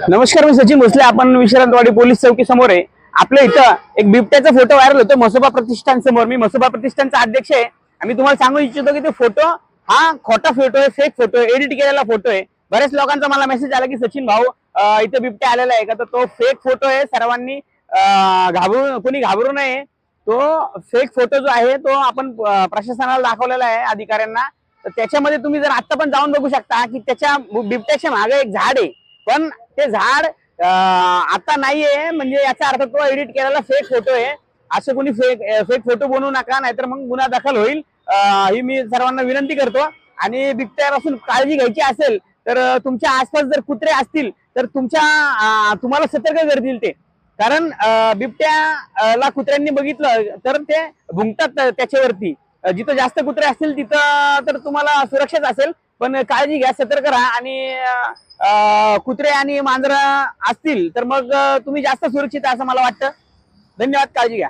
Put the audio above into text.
नमस्कार मी सचिन भोसले आपण विश्रांतवाडी पोलीस चौकी समोर आहे. आपल्या इथं एक बिबट्याचा फोटो व्हायरल होतो मसोबा प्रतिष्ठान समोर मी मसोबा प्रतिष्ठानचा अध्यक्ष आहे. आम्ही तुम्हाला सांगू इच्छितो की तो फोटो हा खोटा फोटो आहे फेक फोटो आहे एडिट केलेला फोटो आहे. बऱ्याच लोकांचा मला मेसेज आला की सचिन भाऊ इथं बिबट्या आलेला आहे का? तर तो फेक फोटो आहे सर्वांनी घाबरून घाबरू कोणी घाबरू नये. तो फेक फोटो जो आहे तो आपण प्रशासनाला दाखवलेला आहे अधिकाऱ्यांना. तर त्याच्यामध्ये तुम्ही जर आता पण जाऊन बघू शकता की त्याच्या बिबट्याच्या मागे एक झाड आहे. पण ते झाड आता नाहीये म्हणजे याचा अर्थ तो एडिट केलेला फेक फोटो आहे. असं कोणी फेक फेक फोटो बनवू नका नाहीतर मग गुन्हा दाखल होईल. ही मी सर्वांना विनंती करतो. आणि बिबट्यापासून काळजी घ्यायची असेल तर तुमच्या आसपास जर कुत्रे असतील तर तुमच्या तुम्हाला सतर्क करतील ते. कारण बिबट्याला कुत्र्यांनी बघितलं तर ते भुंकतात त्याच्यावरती. जिथं जास्त कुत्रे असतील तिथं तर तुम्हाला सुरक्षाच असेल. पण काळजी घ्या सतर्क राहा आणि कुत्रे आणि मांजर असतील तर मग तुम्ही जास्त सुरक्षित आहे असं मला वाटतं. धन्यवाद काळजी घ्या.